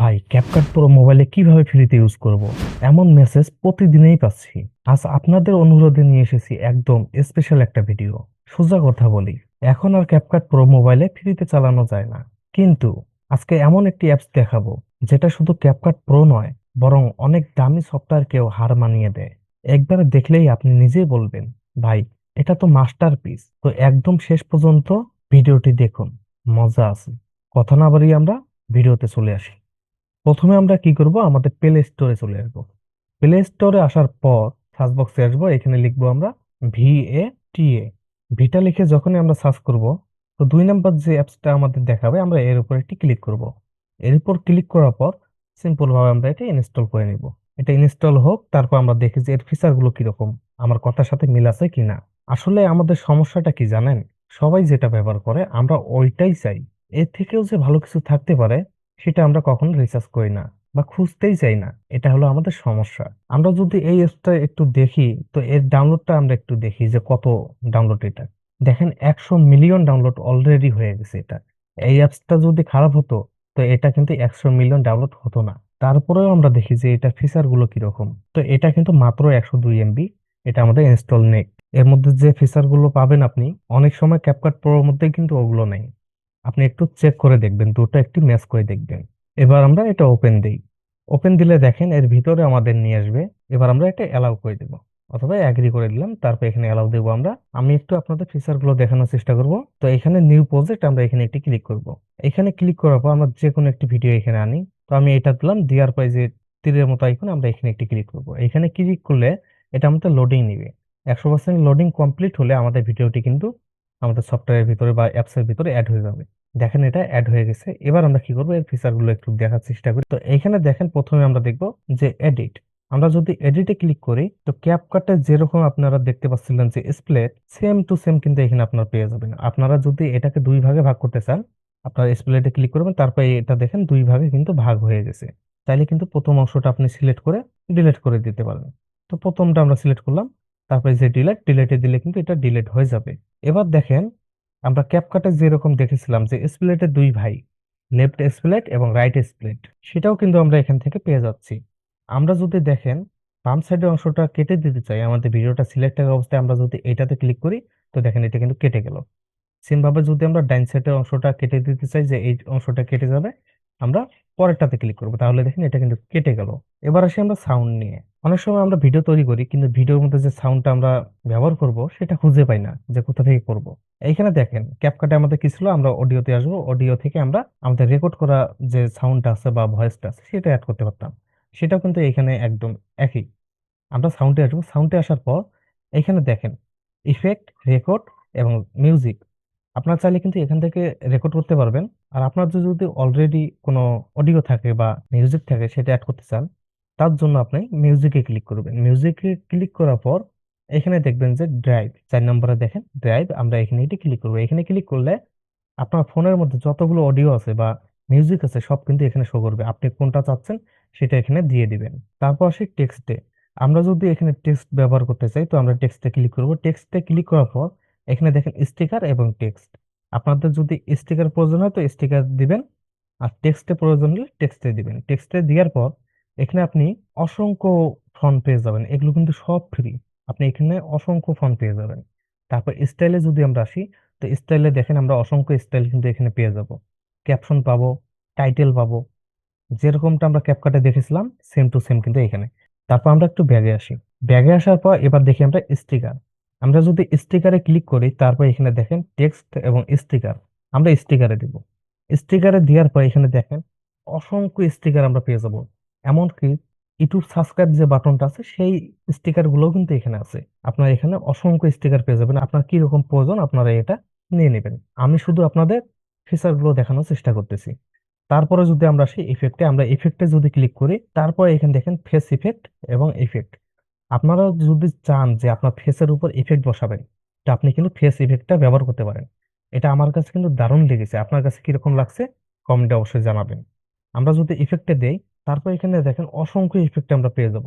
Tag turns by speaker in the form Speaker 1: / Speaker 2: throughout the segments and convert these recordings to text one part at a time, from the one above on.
Speaker 1: ভাই CapCut pro মোবাইলে কীভাবে ফ্রিতে ইউজ করব? এমন মেসেজ প্রতিদিনই পাচ্ছি। আজ আপনাদের অনুরোধে নিয়ে এসেছি একদম স্পেশাল একটা ভিডিও সোজা কথা বলি, এখন আর ক্যাপকাট প্রো মোবাইলে ফ্রিতে চালানো যায় না। কিন্তু আজকে এমন একটি অ্যাপস দেখাবো, যেটা শুধু ক্যাপকাট প্রো নয়, বরং অনেক দামি সফটওয়্যারকেও হার মানিয়ে দেয়। একবার দেখলেই আপনি নিজেই বলবেন, ভাই, এটা তো মাস্টার পিস তো একদম শেষ পর্যন্ত ভিডিওটি দেখুন, মজা আছে। কথা না বাড়িয়ে আমরা ভিডিওতে চলে আসি। প্রথমে আমরা কি করব? আমাদের প্লে স্টোরে চলে আসব। প্লে স্টোরে আসার পর সার্চ বক্সে আসব। এখানে লিখব আমরা ভি এ টি এ ভিটা লিখে যখনই আমরা সার্চ করব, তো দুই নাম্বার যে অ্যাপসটা আমাদের দেখাবে, আমরা এর উপর একটি ক্লিক করব। এর উপর ক্লিক করার পর সিম্পল ভাবে আমরা এটা ইনস্টল করে নিব। এটা ইনস্টল হোক, তারপর আমরা দেখি যে এর ফিচারগুলো কীরকম, আমার কথার সাথে মিল আছে কিনা। আসলে আমাদের সমস্যাটা কি জানেন? সবাই যেটা ব্যবহার করে, আমরা ওইটাই চাই। এর থেকেও যে ভালো কিছু থাকতে পারে সেটা আমরা কখনো রিসার্চ করি না বা খুঁজতেই চাই না। এটা হলো আমাদের সমস্যা। আমরা যদি এই অ্যাপসটা একটু দেখি, তো এর ডাউনলোডটা আমরা একটু দেখি যে কত ডাউনলোড এটা। দেখেন, একশো মিলিয়ন ডাউনলোড অলরেডি হয়ে গেছে এটা। এই অ্যাপসটা যদি খারাপ হতো, তো এটা কিন্তু একশো মিলিয়ন ডাউনলোড হতো না। তারপরেও আমরা দেখি যে এটা ফিচারগুলো কীরকম। তো এটা কিন্তু মাত্র একশো দুই এমবি এটা আমাদের ইনস্টল নেই। এর মধ্যে যে ফিচারগুলো পাবেন আপনি, অনেক সময় ক্যাপকাট প্রোর মধ্যে কিন্তু ওগুলো নেই। আপনি একটু চেক করে দেখবেন, দুটো একটু ম্যাচ করে দেখবেন। এবার আমরা এটা ওপেন দিই। ওপেন দিলে দেখেন এর ভিতরে আমাদের নিয়ে আসবে। এবার আমরা এটা অ্যালাউ করে দেব। অথবা অ্যাগ্রি করে দিলাম, তারপর এখানে অ্যালাউ দেবো আমরা। আমি একটু আপনাদের ফিচারগুলো দেখানোর চেষ্টা করব। তো এখানে নিউ প্রজেক্ট আমরা এখানে একটি ক্লিক করব। এখানে ক্লিক করার পর আমরা যে কোনো একটি ভিডিও এখানে আনি। তো আমি এটা দিলাম, দেওয়ার পর যে তীরের মতো আইকন আমরা এখানে একটি ক্লিক করব। এখানে ক্লিক করলে এটা আমাদের লোডিং নিবে। একশো পার্সেন্ট লোডিং কমপ্লিট হলে আমাদের ভিডিওটি কিন্তু আমাদের সফটওয়্যারের ভিতরে বা অ্যাপস এর ভিতরে অ্যাড হয়ে যাবে। দেখেন এটা অ্যাড হয়ে গেছে। এবার আমরা কি করব? এর ফিচারগুলো একটু দেখার চেষ্টা করি। তো এখানে দেখেন প্রথমে আমরা দেখব যে এডিট আমরা যদি এডিটে ক্লিক করি, তো ক্যাপকাটে যেরকম আপনারা দেখতে পাচ্ছিলেন যে স্প্লেট সেম টু সেম কিন্তু এখানে আপনারা পেয়ে যাবেন। আপনারা যদি এটাকে দুই ভাগে ভাগ করতে চান, আপনার স্প্লেটে ক্লিক করবেন, তারপরে এটা দেখেন দুই ভাগে কিন্তু ভাগ হয়ে গেছে। তাইলে কিন্তু প্রথম অংশটা আপনি সিলেক্ট করে ডিলিট করে দিতে পারবেন। তো প্রথমটা আমরা সিলেক্ট করলাম। তারপরে যে ডিলেট ডিলেটে দিলে কিন্তু এটা ডিলেট হয়ে যাবে। এবার দেখেন, আমরা ক্যাপকাটে যেরকম দেখেছিলাম যে স্প্লেটের দুই ভাই লেফট স্প্লেট এবং রাইট স্প্লেট সেটাও কিন্তু আমরা এখান থেকে পেয়ে যাচ্ছি। আমরা যদি দেখেন, বাম সাইডের অংশটা কেটে দিতে চাই, আমাদের ভিডিওটা সিলেক্টেড অবস্থায় আমরা যদি এটাতে ক্লিক করি, তো দেখেন এটা কিন্তু কেটে গেল। সেম ভাবে যদি আমরা ডাইন সাইডের অংশটা কেটে দিতে চাই যে এই অংশটা কেটে যাবে, আমরা পরেরটাতে ক্লিক করব। তাহলে দেখেন এটা কিন্তু কেটে গেল। এবার আসি আমরা সাউন্ড নিয়ে। অনেক সময় আমরা ভিডিও তৈরি করি, কিন্তু ভিডিওর মধ্যে যে সাউন্ডটা আমরা ব্যবহার করব, সেটা খুঁজে পাই না যে কোথা থেকে করব। এইখানে দেখেন ক্যাপকাটে আমাদের কি ছিল? আমরা অডিওতে আসব অডিও থেকে আমরা আমাদের রেকর্ড করা যে সাউন্ডটা আছে বা ভয়েসটা আছে, সেটা অ্যাড করতে পারতাম। সেটাও কিন্তু এখানে একদম একই। আমরা সাউন্ডে আসব সাউন্ডে আসার পর এখানে দেখেন ইফেক্ট রেকর্ড এবং মিউজিক আপনার চাইলে কিন্তু এখান থেকে রেকর্ড করতে পারবেন। আর আপনার যদি অলরেডি কোনো অডিও থাকে বা মিউজিক থাকে, সেটা অ্যাড করতে চান তার জন্য আপনি মিউজিকে ক্লিক করবেন। মিউজিকে ক্লিক করার পর এখানে দেখবেন যে ড্রাইভ চার নম্বরে দেখেন ড্রাইভ আমরা এখানে এটি ক্লিক করব। এখানে ক্লিক করলে আপনার ফোনের মধ্যে যতগুলো অডিও আছে বা মিউজিক আছে সব কিন্তু এখানে শো করবে। আপনি কোনটা চাচ্ছেন সেটা এখানে দিয়ে দিবেন। তারপর আসি টেক্সটে আমরা যদি এখানে টেক্সট ব্যবহার করতে চাই তো আমরা টেক্সটে ক্লিক করব। টেক্সটে ক্লিক করার পর এখানে দেখেন স্টিকার এবং টেক্সট আপনাদের যদি স্টিকার প্রয়োজন হয় তো স্টিকার দিবেন। আর টেক্সটে প্রয়োজন হলে টেক্সটে দিবেন। টেক্সটে দেওয়ার পর এখানে আপনি অসংখ্য ফন্ট পেয়ে যাবেন। এগুলো কিন্তু সব ফ্রি আপনি এখানে অসংখ্য ফন্ট পেয়ে যাবেন। তারপর স্টাইলে যদি আমরা আসি, তো স্টাইলে দেখেন আমরা অসংখ্য স্টাইল কিন্তু এখানে পেয়ে যাব। ক্যাপশন পাবো টাইটেল পাবো। যেরকমটা আমরা ক্যাপকাটে দেখেছিলাম সেম টু সেম কিন্তু এখানে। তারপর আমরা একটু ব্যাগে আসি। ব্যাগে আসার পর এবার দেখি আমরা স্টিকার আমরা যদি স্টিকারে ক্লিক করি, তারপর এখানে দেখেন টেক্সট এবং স্টিকার আমরা স্টিকারে দিব। স্টিকারে দেওয়ার পর এখানে দেখেন অসংখ্য স্টিকার আমরা পেয়ে যাব। এমনকি ইউটিউব সাবস্ক্রাইব যে বাটনটা আছে, সেই স্টিকার গুলোও কিন্তু এখানে আছে। আপনারা এখানে অসংখ্য স্টিকার পেয়ে যাবেন। আপনার কি রকম প্রয়োজন আপনারা এটা নিয়ে নেবেন। আমি শুধু আপনাদের ফিচারগুলো দেখানোর চেষ্টা করতেছি। তারপরে যদি আমরা সেই ইফেক্টে আমরা ইফেক্টে যদি ক্লিক করি, তারপরে এখানে দেখেন ফেস ইফেক্ট এবং ইফেক্ট আপনারা যদি চান যে আপনার ফেসের উপর ইফেক্ট বসাবেন, তো আপনি কিন্তু ফেস ইফেক্টটা ব্যবহার করতে পারেন। এটা আমার কাছে কিন্তু দারুণ লেগেছে। আপনার কাছে কীরকম লাগছে কমেন্টে অবশ্যই জানাবেন। আমরা যদি ইফেক্টে দেই তারপর এখানে দেখেন অসংখ্য ইফেক্ট আমরা পেয়ে যাব।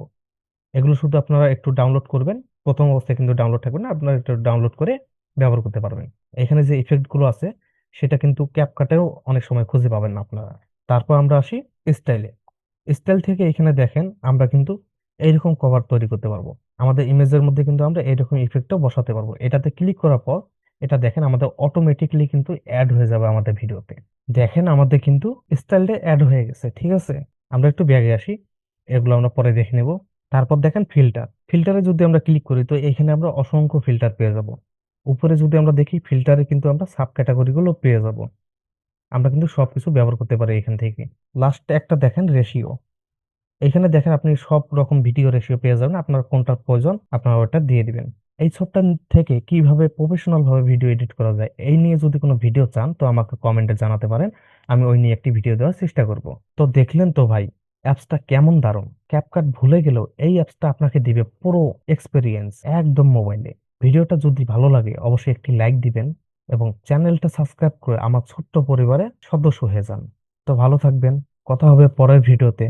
Speaker 1: এগুলো শুধু আপনারা একটু ডাউনলোড করবেন। প্রথম অবস্থায় কিন্তু ডাউনলোড থাকবে না, আপনারা একটু ডাউনলোড করে ব্যবহার করতে পারবেন। এখানে যে ইফেক্টগুলো আছে, সেটা কিন্তু ক্যাপকাটেও অনেক সময় খুঁজে পাবেন না আপনারা। তারপর আমরা আসি স্টাইলে স্টাইল থেকে এখানে দেখেন আমরা কিন্তু এইরকম কভার তৈরি করতে পারব। আমাদের ইমেজের মধ্যে কিন্তু আমরা এইরকম ইফেক্টও বসাতে পারব। এটাতে ক্লিক করার পর এটা দেখেন আমাদের অটোমেটিকলি কিন্তু অ্যাড হয়ে যাবে আমাদের ভিডিওতে দেখেন আমাদের কিন্তু স্টাইলটা অ্যাড হয়ে গেছে, ঠিক আছে? আমরা একটু ব্যাগে আসি, এগুলো আমরা পরে দেখে নেব। তারপর দেখেন ফিল্টার ফিল্টারে যদি আমরা ক্লিক করি, তো এখানে আমরা অসংখ্য ফিল্টার পেয়ে যাব। উপরে যদি আমরা দেখি ফিল্টারে কিন্তু আমরা সাব ক্যাটাগরি গুলো পেয়ে যাব। আমরা কিন্তু সবকিছু ব্যবহার করতে পারি এখান থেকে। লাস্ট একটা দেখেন রেশিও এখানে দেখেন আপনি সব রকম ভিডিও রেশিও পেয়ে যাবেন। আপনার কোনটা প্রয়োজন, আপনারা ওটা দিয়ে দিবেন। এই সফটওয়্যার থেকে কীভাবে প্রফেশনাল ভাবে ভিডিও এডিট করা যায়, এই নিয়ে যদি কোনো ভিডিও চান, তো আমাকে কমেন্টে জানাতে পারেন। আমি ওই নিয়ে একটি ভিডিও দেওয়ার চেষ্টা করব। তো দেখলেন তো ভাই অ্যাপসটা কেমন দারুণ। ক্যাপকাট ভুলে গেলেও এই অ্যাপসটা আপনাকে দিবে পুরো এক্সপেরিয়েন্স একদম মোবাইলে ভিডিওটা যদি ভালো লাগে, অবশ্যই একটি লাইক দিবেন এবং চ্যানেলটা সাবস্ক্রাইব করে আমার ছোট্ট পরিবারে সদস্য হয়ে যান। তো ভালো থাকবেন, কথা হবে পরের ভিডিওতে